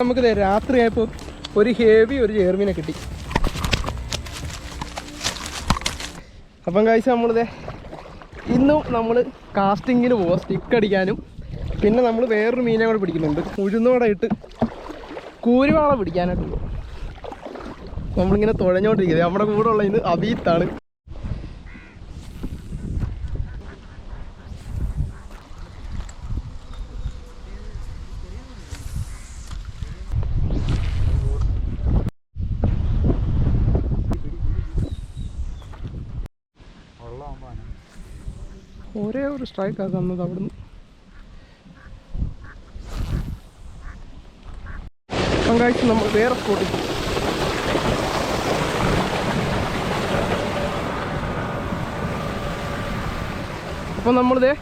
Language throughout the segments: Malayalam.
നമുക്ക് രാത്രിയായപ്പോൾ ഒരു ഹെവി ഒരു ചേർമീനെ കിട്ടി. അപ്പം കാഴ്ച നമ്മളിത് ഇന്നും നമ്മൾ കാസ്റ്റിങ്ങിന് പോവാം സ്റ്റിക്ക് അടിക്കാനും. പിന്നെ നമ്മൾ വേറൊരു മീനെ കൂടെ പിടിക്കുന്നുണ്ട്. ഉഴുന്നോടെ ഇട്ട് കൂരുവാള പിടിക്കാനായിട്ട് പോകും നമ്മളിങ്ങനെ തുഴഞ്ഞോണ്ടിരിക്കുന്നത് നമ്മുടെ കൂടെ ഉള്ള ഇത് അബീത്താണ്. ഒരേ ഒരു സ്ട്രൈക്കാണ് തന്നത് അവിടുന്ന്. പങ്കാഴ്ച നമ്മൾ വേറെ സ്പോട്ടിൽ അപ്പം നമ്മളിതേ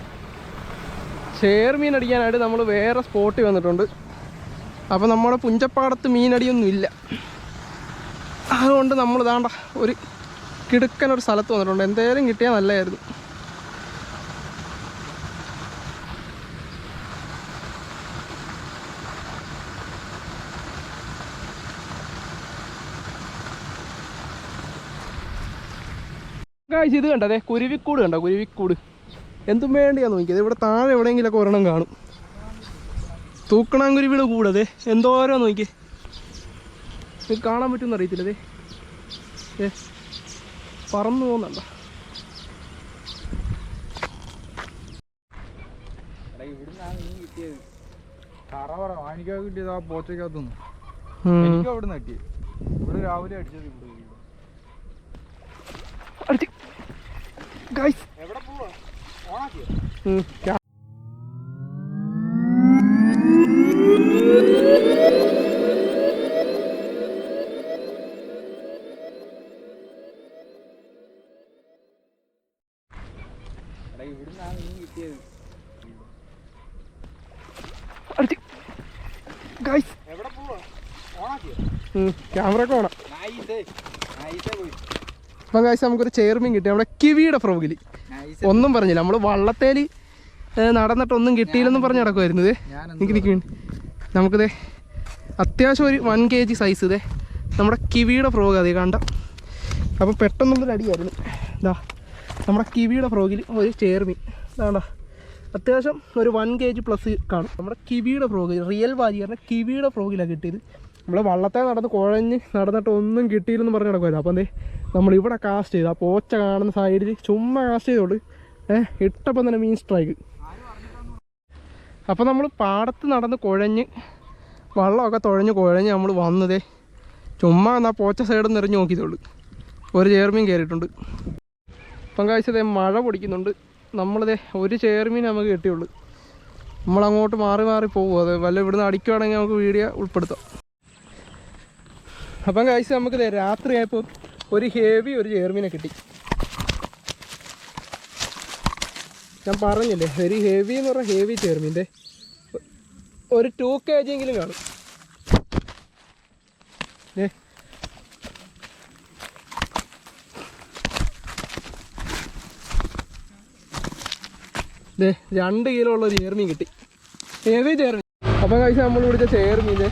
ചേർമീൻ അടിക്കാനായിട്ട് നമ്മൾ വേറെ സ്പോട്ടിൽ വന്നിട്ടുണ്ട്. അപ്പോൾ നമ്മുടെ പുഞ്ചപ്പാടത്ത് മീനടിയൊന്നും ഇല്ല. അതുകൊണ്ട് നമ്മൾ ഇതാണ്ട ഒരു കിടുക്കൻ ഒരു സ്ഥലത്ത് വന്നിട്ടുണ്ട്. എന്തേലും കിട്ടിയാൽ നല്ലതായിരുന്നു. ഗായ്സ് ഇത് കണ്ടതേ കുരുവിക്കൂട് കണ്ടോ? കുരുവിക്കൂട്. എന്തും വേണ്ടിയാ നോക്കിയത്. ഇവിടെ താഴെ എവിടെയെങ്കിലൊക്കെ ഒരെണ്ണം കാണും. തൂക്കണാങ്കുരുവിയുടെ കൂടതെ എന്തോരോ നോക്കി. ഇത് കാണാൻ പറ്റുമെന്ന് അറിയത്തില്ലതേ ഏ പറന്നു പോകുന്നുണ്ടോ? കിട്ടിയത്. ആ പോച്ചക്കകത്തുനിന്ന് ഉം. എനിക്ക് അവിടെ നിന്ന് കിട്ടി. ഇവിടെ രാവിലെ അടിച്ചത് ഇവിടെ. ഗായ്സ് എവിടെ പോവാ? ഓണാക്കിയോ. ക്യാമറ ഒക്കെ വേണം. അപ്പം കാശ് നമുക്കൊരു ചെയർമീൻ കിട്ടി. നമ്മുടെ കിവിയുടെ ഫ്രോഗിൽ ഒന്നും പറഞ്ഞില്ല. നമ്മൾ വള്ളത്തേൽ നടന്നിട്ടൊന്നും കിട്ടിയില്ലെന്നും പറഞ്ഞ് നടക്കുമായിരുന്നു എനിക്ക് നിൽക്കും നമുക്കിത് അത്യാവശ്യം ഒരു വൺ കെ ജി സൈസ് ഇതേ. നമ്മുടെ കിവിയുടെ ഫ്രോഗ് അതേ കണ്ട? അപ്പോൾ പെട്ടെന്നുള്ളൊരു അടിയായിരുന്നു ഇതാ നമ്മുടെ കിവിയുടെ ഫ്രോഗിൽ ഒരു ചേർമീൻ ഇതാണ്ട. അത്യാവശ്യം ഒരു വൺ കെ ജി പ്ലസ് കാണും. നമ്മുടെ കിവിയുടെ ഫ്രോഗ് റിയൽ വാരിയറിന്റെ കിവിയുടെ ഫ്രോഗിലാണ് കിട്ടിയത്. നമ്മൾ വള്ളത്തെ നടന്ന് കുഴഞ്ഞ് നടന്നിട്ട് ഒന്നും കിട്ടിയില്ലെന്ന് പറഞ്ഞ് നടക്കുമായിരുന്നു അപ്പം എന്തേ നമ്മൾ ഇവിടെ കാസ്റ്റ് ചെയ്ത്. ആ പോച്ച കാണുന്ന സൈഡിൽ ചുമ്മാ കാസ്റ്റ് ചെയ്തോളൂ. ഏഹ് ഇട്ടപ്പം തന്നെ മീൻ സ്ട്രൈക്ക് അപ്പോൾ നമ്മൾ പാടത്ത് നടന്ന് കുഴഞ്ഞ് വള്ളമൊക്കെ തുഴഞ്ഞ് കുഴഞ്ഞ് നമ്മൾ വന്നതേ ചുമ്മാ എന്നാൽ പോച്ച സൈഡിൽ നിന്ന് എറിഞ്ഞ് നോക്കിയതുള്ളൂ ഒരു ചേർമീൻ കയറിയിട്ടുണ്ട് ഇപ്പം കാഴ്ചതേ മഴ പൊടിക്കുന്നുണ്ട്. നമ്മളിതേ ഒരു ചേർമീൻ നമുക്ക് കിട്ടിയുള്ളൂ. നമ്മളങ്ങോട്ട് മാറി മാറി പോകും അത് വല്ല ഇവിടുന്ന് അടിക്കുവാണെങ്കിൽ നമുക്ക് വീഡിയോ ഉൾപ്പെടുത്താം. അപ്പം കാഴ്ച നമുക്കിതേ രാത്രിയായപ്പോൾ ഒരു ഹെവി ഒരു ചേർമീനെ കിട്ടി. ഞാൻ പറഞ്ഞില്ലേ വെരി ഹെവി എന്ന് പറഞ്ഞാൽ ഹെവി ചേർമീന്റെ ഒരു ടു കെ ജി എങ്കിലും കാണും. ഏ രണ്ട് കിലോ ഉള്ള ചേർമീൻ കിട്ടി. ഹെവി ചേർമീൻ അപ്പം കഴിച്ചാൽ നമ്മൾ പിടിച്ച ചേർമീന്റെ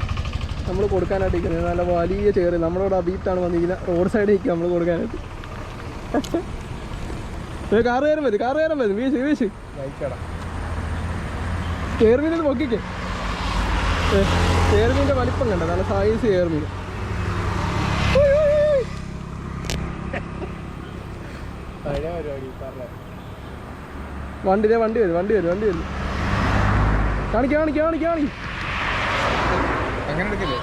നമ്മൾ കൊടുക്കാനായിട്ട് ഇരിക്കുന്നത്. നല്ല വലിയ ചേറ് നമ്മളിവിടെ അബീത്താണ് വന്നിരിക്കുന്നത്. റോഡ് സൈഡിൽ നിൽക്കുക നമ്മൾ കൊടുക്കാനായിട്ട്. കാറ് കയറാൻ വരും കാറ് കയറാൻ വരും. വീശ് വീശ്. ചേർമീൻ ഇത് പൊക്കിക്കേ. ഏ, ചേർമീന്റെ വലിപ്പം കണ്ട? നല്ല സൈസ് പറഞ്ഞ വണ്ടി വണ്ടി വരും വണ്ടി വരും വണ്ടി വരും. കാണിക്ക കാണിക്ക കാണിക്ക കാണിക്ക. അങ്ങനെ എടുക്കില്ലേ